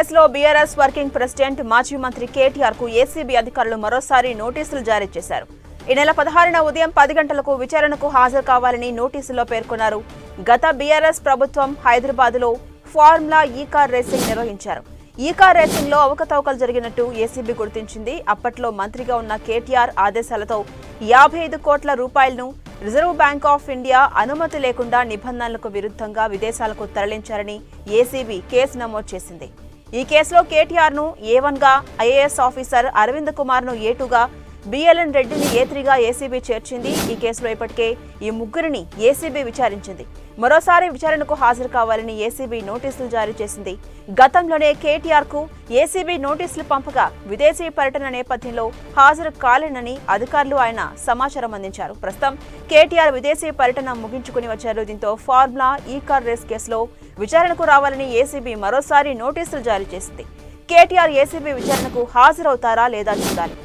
కేసులో BRS working president మాజీ మంత్రి కేటీఆర్కు ఏసీబీ అధికారులు మరోసారి నోటీసులు జారీ చేశారు. ఈ నెల పదహారున ఉదయం పది గంటలకు విచారణకు హాజరు కావాలని నోటీసులో పేర్కొన్నారు. గత బీఆర్ఎస్ ప్రభుత్వం హైదరాబాద్లో ఫార్ములా ఈ కార్ రేసింగ్ నిర్వహించారు. ఈ కార్ రేసింగ్లో అవకతవకలు జరిగినట్టు ఏసీబీ గుర్తించింది. అప్పట్లో మంత్రిగా ఉన్న కేటీఆర్ ఆదేశాలతో యాభై ఐదు కోట్ల రూపాయలను రిజర్వ్ బ్యాంక్ ఆఫ్ ఇండియా అనుమతి లేకుండా నిబంధనలకు విరుద్ధంగా విదేశాలకు తరలించారని ఏసీబీ కేసు నమోదు చేసింది. ఈ కేసులో కేటీఆర్ను ఏ వన్గా ఐఏఎస్ ఆఫీసర్ అరవింద్ కుమార్ను ఏ టూగా బిఎల్ఎన్ రెడ్డిని ఏ త్రీగా ఏసీబీ చేర్చింది. ఈ కేసులో ఇప్పటికే ఈ ముగ్గురిని ఏసీబీ విచారించింది. మరోసారి విచారణకు హాజరు కావాలని ఏసీబీ నోటీసులు జారీ చేసింది. గతంలోనే కేటీఆర్కు ఏసీబీ నోటీసులు పంపగా విదేశీ పర్యటన నేపథ్యంలో హాజరు కాలేనని అధికారులు ఆయన సమాచారం అందించారు. ప్రస్తుతం కేటీఆర్ విదేశీ పర్యటన ముగించుకుని వచ్చారు. దీంతో ఫార్ములా ఈ కార్ రేస్ కేసులో విచారణకు రావాలని ఏసీబీ మరోసారి నోటీసులు జారీ చేసింది. కేటీఆర్ ఏసీబీ విచారణకు హాజరవుతారా లేదా చూడాలి.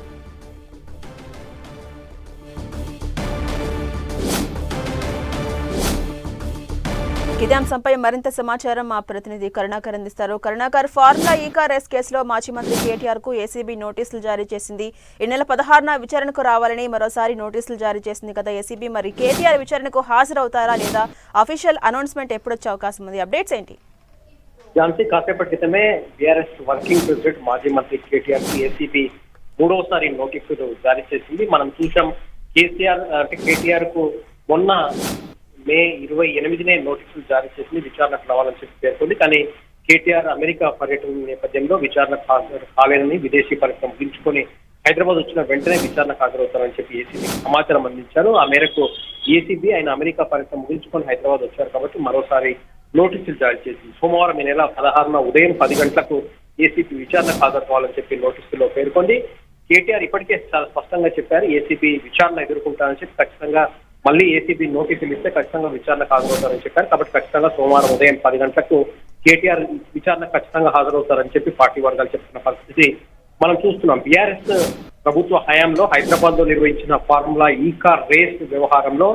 ఇదే అంశంపై మరింత సమాచారం మా ప్రతినిధి కరుణాకర్ అందిస్తారు. Karunakar formula E car race కేసులో మాజీ మంత్రి కేటీఆర్కు ఏసీబీ నోటీసులు జారీ చేసింది. ఈ నెల పదహారున విచారణకు రావాలని మరోసారి నోటీసులు జారీ చేసింది కదా ఏసీబీ. మరి కేటీఆర్ విచారణకు హాజరవుతారా లేదా? అఫీషియల్ అనౌన్స్మెంట్ ఎప్పుడొచ్చే అవకాశం ఉంది? అప్డేట్స్ ఏంటి? ఝాన్సీ కాసేపటి క్రితమే బీఆర్ఎస్ వర్కింగ్ ప్రెసిడెంట్ మాజీ మంత్రి కేటీఆర్కి ఏసీబీ మూడవసారి నోటీసులు జారీ చేసింది. మనం చూసాం కేసీఆర్ అంటే కేటీఆర్కు మొన్న మే ఇరవై ఎనిమిదినే నోటీసులు జారీ చేసింది విచారణకు రావాలని చెప్పి పేర్కొంది. కానీ కేటీఆర్ అమెరికా పర్యటన నేపథ్యంలో విచారణకు హాజరు కాలేనని విదేశీ పర్యటన ముగించుకొని హైదరాబాద్ వచ్చిన వెంటనే విచారణకు హాజరవుతారని చెప్పి ఏసీబీ సమాచారం అందించారు. ఆ మేరకు ఏసీబీ ఆయన అమెరికా పర్యటన ముగించుకొని హైదరాబాద్ వచ్చారు కాబట్టి మరోసారి నోటీసులు జారీ చేసింది. సోమవారం ఈ నెల పదహారున ఉదయం పది గంటలకు ఏసీబీ విచారణకు హాజరు కావాలని చెప్పి నోటీసులో పేర్కొంది. కేటీఆర్ ఇప్పటికే చాలా స్పష్టంగా చెప్పారు. ఏసీబీ విచారణ ఎదుర్కొంటారని చెప్పి ఖచ్చితంగా మళ్ళీ ఏసీబీ నోటీసులు ఇస్తే ఖచ్చితంగా విచారణకు హాజరవుతారని చెప్పారు. కాబట్టి ఖచ్చితంగా సోమవారం ఉదయం పది గంటలకు కేటీఆర్ విచారణ ఖచ్చితంగా హాజరవుతారని చెప్పి పార్టీ వర్గాలు చెప్తున్న పరిస్థితి మనం చూస్తున్నాం. బీఆర్ఎస్ ప్రభుత్వ హయాంలో హైదరాబాద్లో నిర్వహించిన ఫార్ములా ఈ కార్ రేస్ వ్యవహారంలో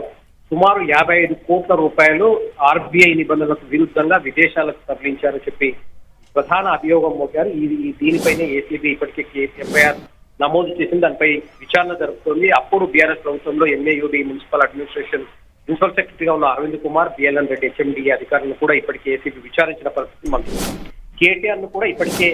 సుమారు యాభై ఐదు కోట్ల రూపాయలు ఆర్బీఐ నిబంధనలకు విరుద్ధంగా విదేశాలకు తరలించారని చెప్పి ప్రధాన అభియోగం మోపారు. ఇది దీనిపైనే ఏసీబీ ఇప్పటికే ఎఫ్ఐఆర్ నమోదు చేసింది దానిపై విచారణ జరుపుతోంది. అప్పుడు బీఆర్ఎస్ ప్రభుత్వంలో ఎంఏయుడి మున్సిపల్ అడ్మినిస్ట్రేషన్ ప్రిన్సిపల్ సెక్రటరీగా ఉన్న అరవింద్ కుమార్ బిఎల్ఎన్ రెడ్డి హెచ్ఎండిఏ అధికారులను కూడా ఇప్పటికే ఏసీబీ విచారించిన పరిస్థితి మనం కేటీఆర్ను కూడా ఇప్పటికే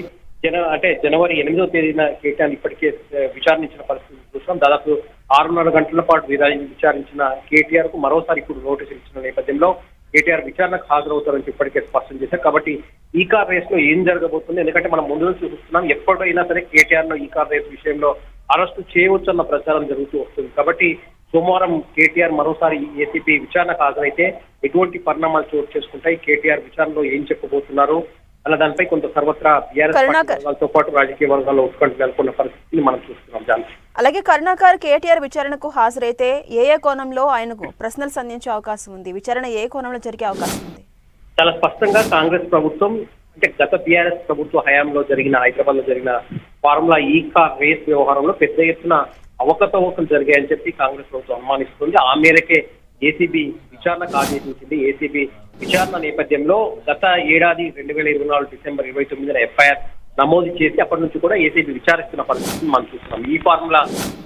జన అంటే జనవరి ఎనిమిదో తేదీన కేటీఆర్ ఇప్పటికే విచారించిన పరిస్థితి చూస్తున్నాం. దాదాపు ఆరున్నర గంటల పాటు విచారించిన కేటీఆర్కు మరోసారి ఇప్పుడు నోటీసులు ఇచ్చిన నేపథ్యంలో కేటీఆర్ విచారణకు హాజరవుతారని ఇప్పటికే స్పష్టం చేశారు. కాబట్టి ఈ కార్ రేస్లో ఏం జరగబోతుంది? ఎందుకంటే మనం ముందు నుంచి చూస్తున్నాం ఎప్పటికైనా సరే కేటీఆర్లో ఈ కార్ రేస్ విషయంలో అరెస్టు చేయవచ్చు అన్న ప్రచారం జరుగుతూ వస్తుంది. కాబట్టి సోమవారం కేటీఆర్ మరోసారి ఏసీపీ విచారణకు హాజరైతే ఎటువంటి పరిణామాలు చోటు చేసుకుంటాయి? కేటీఆర్ విచారణలో ఏం చెప్పబోతున్నారు? అన్న దానిపై కొంత సర్వత్రా. వర్గాలతో పాటు రాజకీయ వర్గాల్లో ఉత్కంఠ నెలకొన్న పరిస్థితిని మనం చూస్తున్నాం. జాన్సీ. అలాగే కరుణాకర్ కేటీఆర్ విచారణకు హాజరైతే ఏ ఏ కోణంలో ఆయనకు ప్రశ్నలు సంధించే అవకాశం ఉంది? విచారణ ఏ కోణంలో జరిగే అవకాశం ఉంది? చాలా స్పష్టంగా కాంగ్రెస్ ప్రభుత్వం అంటే గత బీఆర్ఎస్ ప్రభుత్వ హయాంలో జరిగిన హైదరాబాద్లో జరిగిన ఫార్ములా ఈ కార్ రేస్ వ్యవహారంలో పెద్ద ఎత్తున అవకతవకలు జరిగాయని చెప్పి కాంగ్రెస్ ప్రభుత్వం అనుమానిస్తుంది. ఆ మేరకే ఏసీబీ విచారణకు ఆదేశించింది ఏసీబీ విచారణ నేపథ్యంలో గత ఏడాది రెండు వేల ఇరవై నాలుగు డిసెంబర్ ఇరవై తొమ్మిదిన ఎఫ్ఐఆర్ నమోదు చేసి అప్పటి నుంచి కూడా ఏసీబీ విచారిస్తున్న పరిస్థితిని మనం చూస్తున్నాం. ఈ ఫార్ములా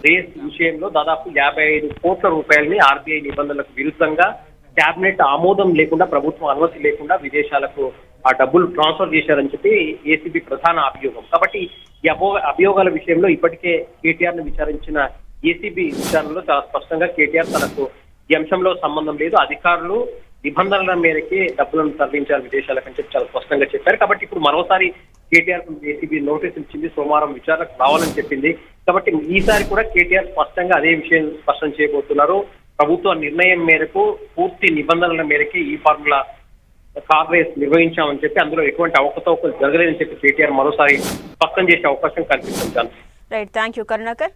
రేస్ విషయంలో దాదాపు యాభై ఐదు కోట్ల రూపాయలని ఆర్బీఐ నిబంధనలకు విరుద్ధంగా క్యాబినెట్ ఆమోదం లేకుండా ప్రభుత్వం అనుమతి లేకుండా విదేశాలకు ఆ డబ్బులు ట్రాన్స్ఫర్ చేశారని చెప్పి ఏసీబీ ప్రధాన అభియోగం. కాబట్టి ఈ అభో అభియోగాల విషయంలో ఇప్పటికే కేటీఆర్ను విచారించిన ఏసీబీ విచారణలో చాలా స్పష్టంగా కేటీఆర్ తనకు ఈ అంశంలో సంబంధం లేదు. అధికారులు నిబంధనల మేరకే డబ్బులను తరలించారు విదేశాలకు అని చెప్పి చాలా స్పష్టంగా చెప్పారు. కాబట్టి ఇప్పుడు మరోసారి కేటీఆర్ ఏసీబీ నోటీస్ ఇచ్చింది. సోమవారం విచారణకు రావాలని చెప్పింది. కాబట్టి ఈసారి కూడా కేటీఆర్ స్పష్టంగా అదే విషయం స్పష్టం చేయబోతున్నారు. ప్రభుత్వ నిర్ణయం మేరకు పూర్తి నిబంధనల మేరకే ఈ ఫార్ములా కార్ రేస్ నిర్వహించామని చెప్పి అందులో ఎటువంటి అవకతవకలు జరగలేదని చెప్పి కేటీఆర్ మరోసారి స్పష్టం చేసే అవకాశం కల్పిస్తుంది. Right thank you Karunakar